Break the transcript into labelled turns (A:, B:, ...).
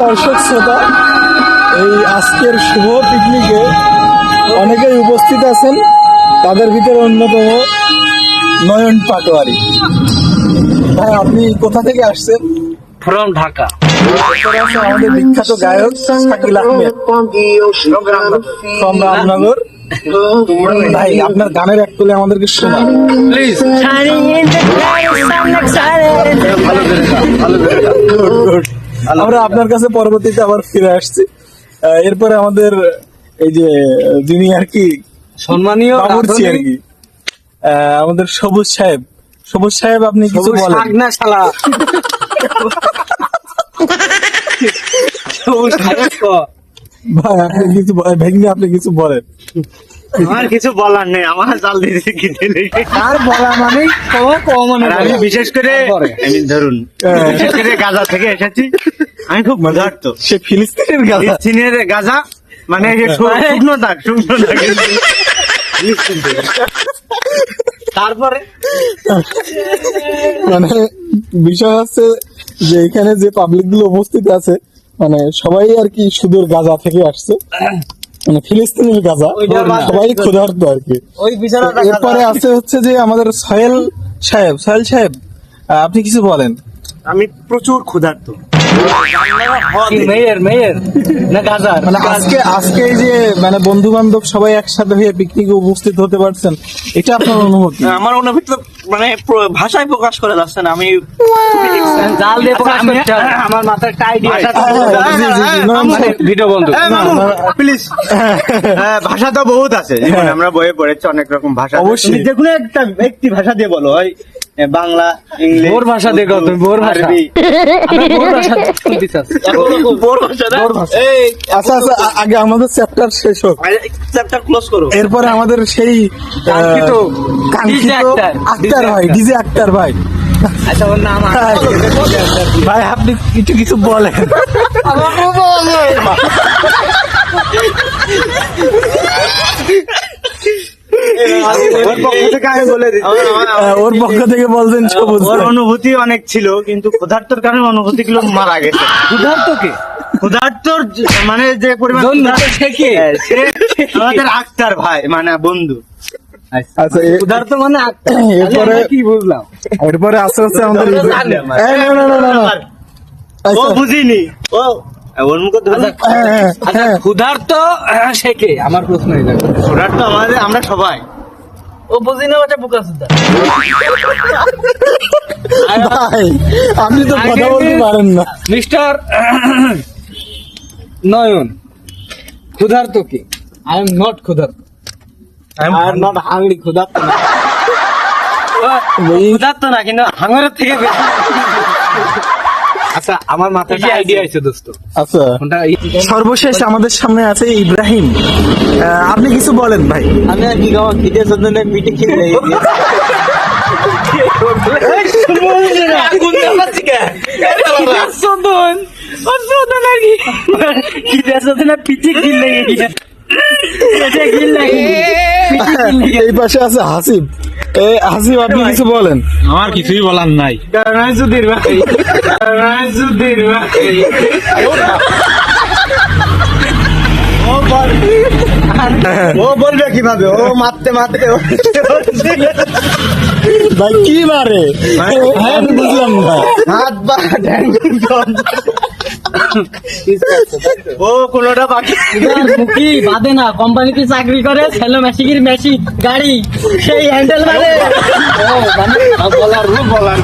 A: দর্শক শ্রোতা এই আজকের শুভ পিকনিকে অনেকেই উপস্থিত আছেন। তাদের ভিতরে অন্যতম নয়ন পাটোয়ারি। ভাই আপনি কোথা থেকে আসছেন?
B: ফ্রম ঢাকা।
A: আমাদের বিখ্যাত গায়ক শাকিল আহমেদ। From রামনগর। ভাই আপনার গানের এক তুলে আমাদেরকে শোনা
B: প্লিজ
A: আমরা আপনার কাছে পরবর্তীতে আবার ফিরে আসছি। এরপরে আমাদের এই যে যিনি আর কি
B: সম্মানীয়
A: বাবুর্চি আর কি আমাদের সবুজ সাহেব। সবুজ সাহেব আপনি কিছু বলেন।
B: না শালা। সবুজ সাহেব
A: ভাই আপনি কিছু ভেঙ্গে আপনি কিছু বলেন।
C: আমার কিছু বলার নেই আমার জাল দিতে কি দিলে
B: আর বলা মানে কম কম মানে
C: আমি বিশেষ করে
B: তারপরে?
C: আমি ধরুন।
A: হ্যাঁ।
C: বিশেষ করে গাজা থেকে এসেছি। আমি খুব ক্ষুধার্ত
A: সে ফিলিস্তিনের গাজা।
C: চীনের গাজা মানে শুকনো দাগ শুকনো দাগ।
B: তারপরে?
A: মানে বিষয় হচ্ছে যে এখানে যে পাবলিকগুলো উপস্থিত আছে মানে সবাই আর কি সুদূর গাজা থেকে আসছে। মানে ফিলিস্তিনের গাজা সবাই ক্ষুধার্ত আর কি। এরপরে আছে হচ্ছে যে আমাদের সোহেল সাহেব সোহেল সাহেব আহ, আপনি কিছু বলেন।
C: আমি প্রচুর ক্ষুধার্ত।
B: মেয়ের মেয়ের? না গাজার?
A: মানে আজকে আজকে এই যে মানে বন্ধু বান্ধব সবাই একসাথে হয়ে পিকনিকে উপস্থিত হতে পারছেন এটা আপনার অনুভূতি?
C: আমার অনুভূতি মানে ভাষায় প্রকাশ করা যাচ্ছে না আমি
B: জাল দিয়ে প্রকাশ করতে
C: আমার মাথায় একটা আইডিয়া
A: হ্যাঁ, সাহেব।
B: ভিডিও বন্ধ।
C: প্লিজ হ্যাঁ ভাষা তো বহুত আছে। আমরা বইয়ে পড়েছি অনেক রকম ভাষা
A: অবশ্যই।
C: যে কোনো একটা একটি ভাষা দিয়ে বলো হয় বাংলা ইংলিশ
B: বোর ভাষা কও তুমি, বোর ভাষা। আমি বোর ভাষা শুনতে চাচ্ছি।
C: বোর ভাষা না? এই
A: আচ্ছা আচ্ছা আগে আমাদের চ্যাপ্টার শেষ হোক
C: চ্যাপ্টার ক্লোজ করো
A: এরপরে আমাদের সেই আহ,
B: কাঙ্ক্ষিত
A: কাঙ্ক্ষিত
B: আক্তার।
A: ভাই ডিজে আক্তার ভাই
B: আচ্ছা ওর নাম
A: ভাই, ভাই আপনি কিছু কিছু বলেন
C: ওর পক্ষ থেকে
A: বলছেন
C: ওর অনুভূতি অনেক ছিল কিন্তু ক্ষুধার্তর কারণে অনুভূতি গুলো মারা গেছে।
B: ক্ষুধার্তকে
C: ক্ষুধার্তর মানে যে পরিমাণ? হ্যাঁ, আমাদের আক্তার ভাই মানে বন্ধু।
A: আচ্ছা
B: ক্ষুধার্ত মানে।
A: এরপরে-
B: কি বুঝলাম?
A: এরপরে আস্তে আস্তে আমাদের
C: ও বুঝিনি। ও
B: আচ্ছা,
A: হ্যাঁ, হ্যাঁ,
B: আচ্ছা
A: হ্যাঁ।
B: ক্ষুধার্ত কে? আমার প্রশ্ন
C: ক্ষুধার্ত আমাদের আমরা সবাই।
B: ও বুঝি না ওটা বুকা সুদ্ধা
A: ভাই আপনি তো কথা বলতে পারেন না।
B: মিস্টার নয়ন ক্ষুধার্ত কে? আই এম নট ক্ষুধার্ত।
C: আই এম নট হাংরি ক্ষুধার্ত না। ক্ষুধার্ত না কিন্তু হাঙ্গরের থেকে বেশি।
B: আচ্ছা আমার মাথায় কি আইডিয়া আছে দোস্ত।
A: আচ্ছা। সর্বশেষ আমাদের সামনে আছে ইব্রাহিম। আপনি কিছু বলেন ভাই।
C: আমি আর কি খাওয়া খিদে সন্ধানে মিটে খেয়ে খিদে পিঠে কিনলে
A: এই পাশে আছে হাসিব। এ হাসিব আপনি কিছু বলেন।
D: আমার কিছুই বলার নাই।
C: ভাই। ও বল ও বলবে কীভাবে? ও মারতে মারতে
A: ভাই কি মারে? আমি বুঝলাম না।
C: হাত বা ও কোনোটা বাকি।
B: মুখি বাদে না কোম্পানিতে চাকরি করে ছেলে মেশিকির মেশি গাড়ি সেই হ্যান্ডেল মারে। মানে বলার
C: বলার